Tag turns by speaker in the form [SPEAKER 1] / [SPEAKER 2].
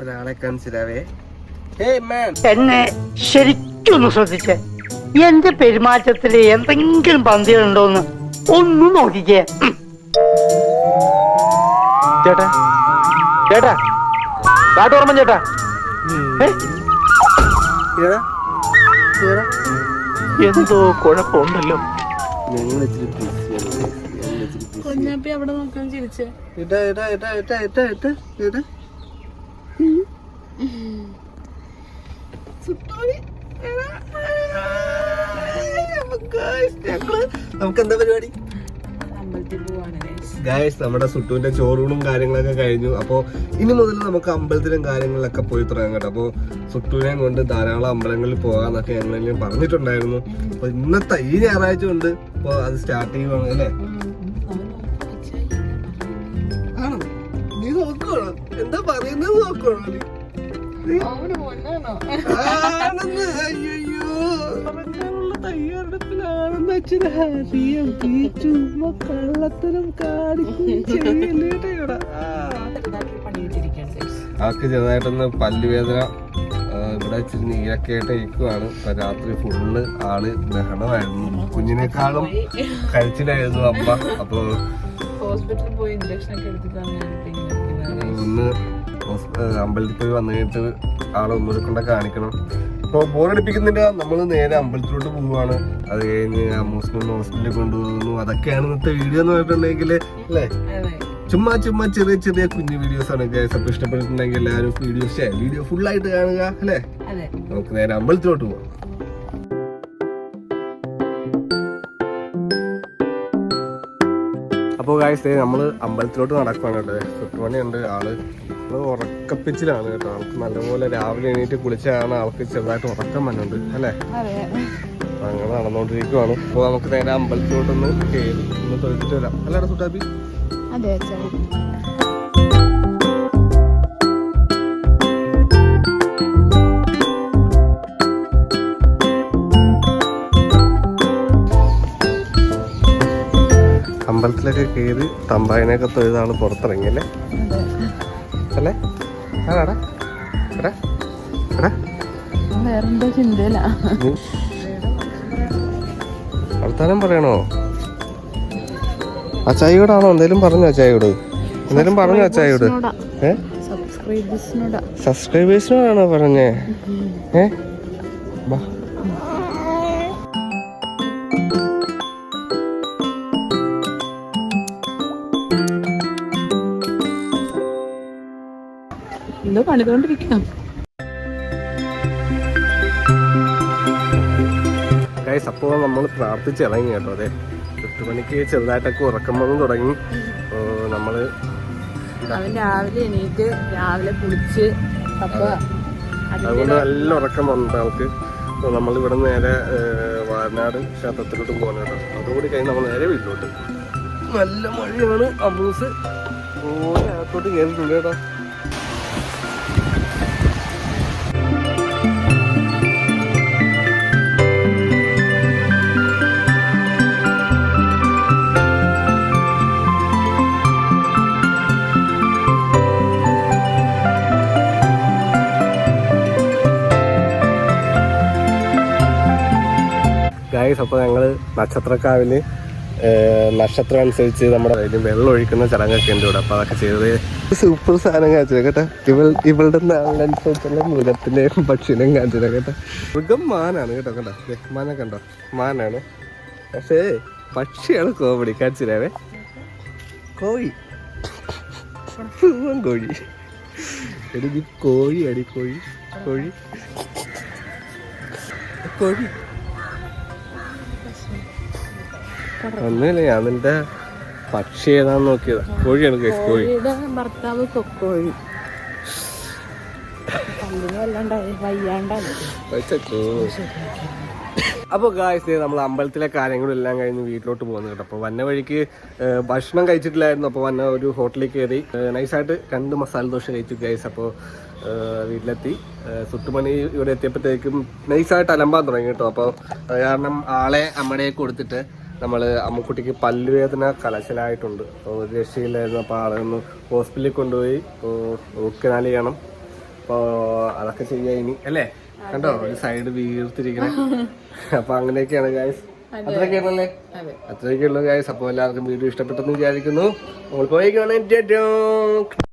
[SPEAKER 1] ഒരാളെ മാൻ
[SPEAKER 2] എന്നെ ശരിക്കൊന്ന് ശ്രദ്ധിച്ചേ. എന്റെ പെരുമാറ്റത്തിൽ എന്തെങ്കിലും പന്തികളുണ്ടോന്ന് ഒന്ന് നോക്കിക്കേ.
[SPEAKER 3] ചേട്ടാ. ചേട്ടാ. കാട്ടോർമ്മ ചേട്ടാ. എന്തോ കുഴപ്പമുണ്ടല്ലോ.
[SPEAKER 1] ഞങ്ങൾ ഇച്ചിരി.
[SPEAKER 4] കുഞ്ഞാപ്പി അവിടെ നോക്കാൻ ചിരിച്ചേ.
[SPEAKER 1] ഇട്ടാ ഇട്ടാ ഇട്ടാ ഇട്ടാ ഇട്ടാ ഇട്ടാ ഇട്ടാ നമുക്ക് എന്താ പരിപാടി. ഗായസ് നമ്മുടെ സുട്ടുവിന്റെ ചോറൂണും കാര്യങ്ങളൊക്കെ കഴിഞ്ഞു. അപ്പോൾ ഇനി മുതൽ നമുക്ക് അമ്പലത്തിലും കാര്യങ്ങളിലൊക്കെ പോയി തുടങ്ങാം കേട്ടോ. അപ്പോൾ സുട്ടുവിനെയും കൊണ്ട് ധാരാളം അമ്പലങ്ങളിൽ പോകാന്നൊക്കെ ഞങ്ങളെല്ലാം പറഞ്ഞിട്ടുണ്ടായിരുന്നു. അപ്പോൾ ഇന്നത്തെ ഈ ഞായറാഴ്ച കൊണ്ട് ഇപ്പോൾ അത് സ്റ്റാർട്ട് ചെയ്യുവാണ് അല്ലേ? ആണോ? നീ നോക്കുവാണോ? എന്താ പറയുന്നത് നോക്കുവാണോ നീ? അയ്യോ തയ്യാറെടുപ്പിലാണെന്ന് അച്ഛനെ അറിയാം. ഈ ചുമ്മാ കള്ളത്തരം കാണിക്കും ചെയ്യല്ലേ ഇവിടെ
[SPEAKER 4] നാട്ടിൽ പണിയിട്ടിരിക്കുകയാണ് guys.
[SPEAKER 1] ആൾക്ക് ചെറുതായിട്ടൊന്ന് പല്ലുവേദന ഇവിടെ ഇച്ചിരി നീരൊക്കെ ആയിട്ട് ഇരിക്കുവാണ്. ഇപ്പൊ രാത്രി ഫുള്ള് ആൾ ബഹളമായിരുന്നു. കുഞ്ഞിനേക്കാളും കഴിച്ചിലായിരുന്നു അമ്മ. അപ്പൊ
[SPEAKER 4] ഹോസ്പിറ്റലിൽ പോയി ഇഞ്ചക്ഷൻ ഒക്കെ എടുത്തിട്ടാണ്
[SPEAKER 1] ഒന്ന് അമ്പലത്തിൽ പോയി വന്നിട്ട് കഴിഞ്ഞിട്ട് ആളെ ഒന്നുകൂടെ കൊണ്ട് കാണിക്കണം. ഇപ്പൊ ബോറടിപ്പിക്കുന്നില്ല നമ്മൾ നേരെ അമ്പലത്തിലോട്ട് പോവുകയാണ്. അത് കഴിഞ്ഞ് അമ്മൂസിനെ ഹോസ്പിറ്റലിൽ കൊണ്ടുപോകുന്നു അതൊക്കെയാണ് ഇന്നത്തെ വീഡിയോ എന്ന് പറഞ്ഞിട്ടുണ്ടെങ്കിൽ അല്ലേ? ചുമ്മാ ചുമ്മാ ചെറിയ ചെറിയ കുഞ്ഞു വീഡിയോസ് ആണ് ഗൈസ് അപ്പൊ ഇഷ്ടപ്പെട്ടിട്ടുണ്ടെങ്കിൽ എല്ലാവരും വീഡിയോ ഷെയർ വീഡിയോ ഫുൾ ആയിട്ട് കാണുക അല്ലേ? നമുക്ക് നേരെ അമ്പലത്തിലോട്ട് പോവാം. അപ്പോൾ കാഴ്ച നമ്മൾ അമ്പലത്തിലോട്ട് നടക്കുവാണ് കേട്ടോ. ചുറ്റുമണിയുണ്ട് ആൾ നമ്മൾ ഉറക്കപ്പിച്ചിലാണ് കേട്ടോ. ആൾക്ക് നല്ലപോലെ രാവിലെ എണീറ്റ് കുളിച്ചാണ് ആൾക്ക് ചെറുതായിട്ട് ഉറക്കം വന്നുണ്ട് അല്ലേ?
[SPEAKER 4] അതെ.
[SPEAKER 1] അപ്പൊ അങ്ങനെ നടന്നുകൊണ്ടിരിക്കുവാണ് അപ്പോൾ നമുക്ക് നേരെ അമ്പലത്തിലോട്ടൊന്ന് കയറി ഒന്ന് തൊഴുത്തിട്ട് വരാം. അല്ലേടാ സുട്ടാബി
[SPEAKER 4] അതെ
[SPEAKER 1] അമ്പലത്തിലൊക്കെ കയറി തമ്പായനൊക്കെ തൊഴുതാണ് പുറത്തിറങ്ങിയല്ലേ അല്ലേ? അതാടാ എടാ? എടാ?
[SPEAKER 4] വേറെന്തോ ചിന്തയില്ല
[SPEAKER 1] നീ വർത്താനം പറയണോ? അച്ചായിയോടാണോ എന്തേലും പറഞ്ഞോ അച്ചായിയോട് എന്തേലും പറഞ്ഞോ അച്ചായിയോട് ഏ? സബ്സ്ക്രൈബേഴ്സിനോടാണോ പറഞ്ഞേ? ഏ?
[SPEAKER 4] എന്തോ പണിതുകൊണ്ടിരിക്കാം
[SPEAKER 1] അപ്പോ അപ്പോൾ നമ്മൾ പ്രാർത്ഥിച്ചിറങ്ങി കേട്ടോ അതെ. എട്ട് മണിക്ക് ചെറുതായിട്ടൊക്കെ ഉറക്കം വന്നു തുടങ്ങി. നമ്മൾ
[SPEAKER 4] നമ്മൾ രാവിലെ എണീറ്റ് രാവിലെ കുളിച്ച് അപ്പോൾ
[SPEAKER 1] അതുകൊണ്ട് നല്ല ഉറക്കം വന്നിട്ട് നമുക്ക് അപ്പോൾ നമ്മൾ ഇവിടെ നേരെ വയനാട് ക്ഷേത്രത്തിലോട്ട് പോകാൻ കേട്ടോ. അതുകൂടി കഴിഞ്ഞ് നമ്മൾ നേരെ വീട്ടിലോട്ട്. നല്ല മഴയാണ്. അബൂസ് ഓരോ അകത്തോട്ട് കയറിയിട്ടുണ്ട് കേട്ടോ. ഗായ്സ് അപ്പോൾ ഞങ്ങൾ നക്ഷത്രക്കാവിൽ നക്ഷത്രം അനുസരിച്ച് നമ്മുടെ അതിന് വെള്ളം ഒഴിക്കുന്ന ചടങ്ങൊക്കെ ഉണ്ട് ഇവിടെ. അപ്പോൾ അതൊക്കെ ചെയ്തത് സൂപ്പർ സാധനം കാണിച്ചത് കേട്ടോ. ഇവൾ ഇവളുടെ നാളിനനുസരിച്ചുള്ള മൃഗത്തിന്റെയും പക്ഷിനെയും കാണിച്ചത് കേട്ടോ. മൃഗം മാനാണ് കേട്ടോ കണ്ടോ? മാനൊക്കെ കണ്ടോ? മാനാണ്. പക്ഷേ പക്ഷിയാണ് കോമഡി കാണിച്ചിരാവേ കോഴി. കോഴി. എനിക്ക് കോഴി അടി കോഴി കോഴി. കോഴി. ഒന്നുമില്ല ഞാൻ നിന്റെ പക്ഷി ഏതാന്ന് നോക്കിയതാ. കോഴിയാണ് കേസ് കോഴി
[SPEAKER 4] ഭർത്താവ് കൊക്കോഴി. അപ്പൊ
[SPEAKER 1] അപ്പോൾ ഗായ്സ് നമ്മൾ അമ്പലത്തിലെ കാര്യങ്ങളും എല്ലാം കഴിഞ്ഞ് വീട്ടിലോട്ട് പോകുന്നു കേട്ടോ. അപ്പോൾ വന്ന വഴിക്ക് ഭക്ഷണം കഴിച്ചിട്ടില്ലായിരുന്നു. അപ്പോൾ വന്ന ഒരു ഹോട്ടലിൽ കയറി നൈസായിട്ട് രണ്ട് മസാല ദോശ കഴിച്ചു ഗൈസ് അപ്പോൾ വീട്ടിലെത്തി. സുട്ടുമണി ഇവിടെ എത്തിയപ്പോഴത്തേക്കും നൈസായിട്ട് അലമ്പാൻ തുടങ്ങി കേട്ടോ. അപ്പോൾ കാരണം ആളെ അമ്മയെ കൊടുത്തിട്ട് നമ്മൾ അമ്മക്കുട്ടിക്ക് പല്ലുവേദന കലശലായിട്ടുണ്ട്. അപ്പോൾ ഒരു രക്ഷയില്ലായിരുന്നു. അപ്പോൾ ഒന്ന് ഹോസ്പിറ്റലിൽ കൊണ്ടുപോയി റൂട്ട് കനാൽ ചെയ്യണം. അപ്പോൾ അതൊക്കെ ചെയ്യാം ഇനി അല്ലേ? കണ്ടോ? ഒരു സൈഡ് വീർത്തിരിക്കണം. അപ്പോൾ അങ്ങനെയൊക്കെയാണ് ഗായ്സ് അത്രയൊക്കെയാണല്ലേ? അത്രയൊക്കെയുള്ളൂ ഗായ്സ് അപ്പോൾ എല്ലാവർക്കും വീഡിയോ ഇഷ്ടപ്പെട്ടെന്ന് വിചാരിക്കുന്നു. നമ്മൾ പോയി കാണാൻ